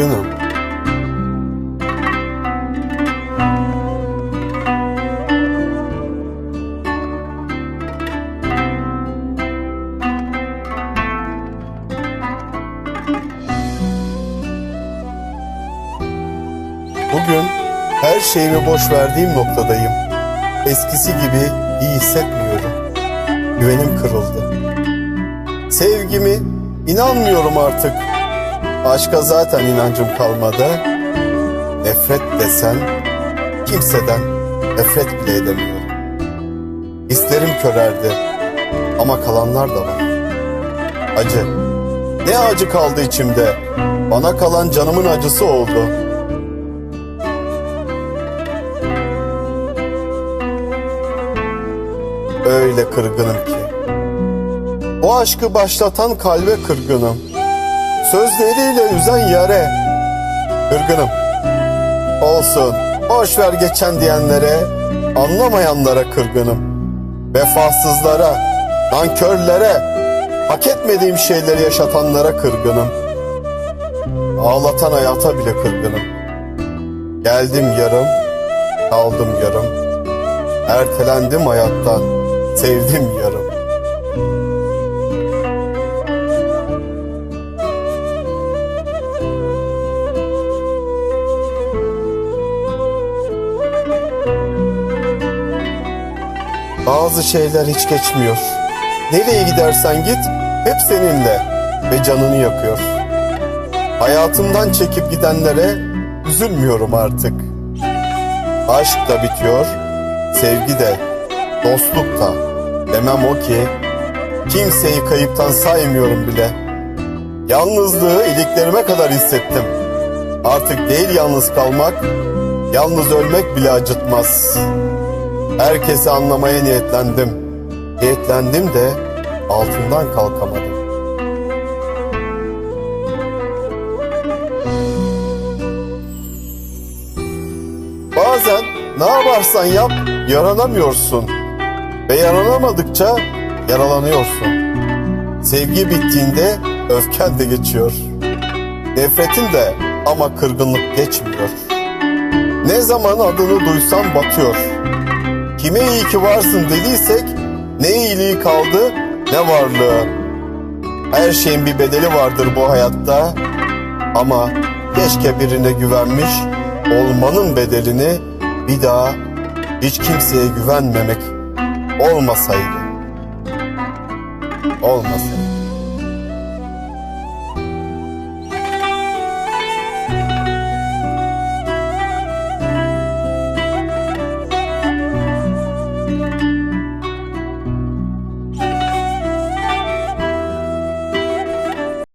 Canım. Bugün her şeyimi boş verdiğim noktadayım. Eskisi gibi iyi hissetmiyorum. Güvenim kırıldı. Sevgimi inanmıyorum artık. Aşka zaten inancım kalmadı. Nefret desen kimseden nefret bile edemiyorum. Hislerim körerdi ama kalanlar da var. Acı. Ne acı kaldı içimde. Bana kalan canımın acısı oldu. Öyle kırgınım ki. O aşkı başlatan kalbe kırgınım. Sözleriyle üzen yare. Kırgınım. Olsun. Boş ver geçen diyenlere, anlamayanlara kırgınım. Vefasızlara, nankörlere, hak etmediğim şeyleri yaşatanlara kırgınım. Ağlatan hayata bile kırgınım. Geldim yarım, kaldım yarım. Ertelendim hayattan, sevdim yarım. Bazı şeyler hiç geçmiyor. Nereye gidersen git hep seninle ve canını yakıyor. Hayatımdan çekip gidenlere üzülmüyorum artık. Aşk da bitiyor, sevgi de, dostluk da. Demem o ki kimseyi kayıptan saymıyorum bile. Yalnızlığı iliklerime kadar hissettim. Artık değil yalnız kalmak, yalnız ölmek bile acıtmaz. Herkesi anlamaya niyetlendim. Niyetlendim de altından kalkamadım. Bazen ne yaparsan yap yaranamıyorsun. Ve yaranamadıkça yaralanıyorsun. Sevgi bittiğinde öfken de geçiyor. Nefretin de ama kırgınlık geçmiyor. Ne zaman adını duysam batıyor. Kime iyi ki varsın dediysek ne iyiliği kaldı ne varlığı. Her şeyin bir bedeli vardır bu hayatta ama keşke birine güvenmiş olmanın bedelini bir daha hiç kimseye güvenmemek olmasaydı. Olmasaydı.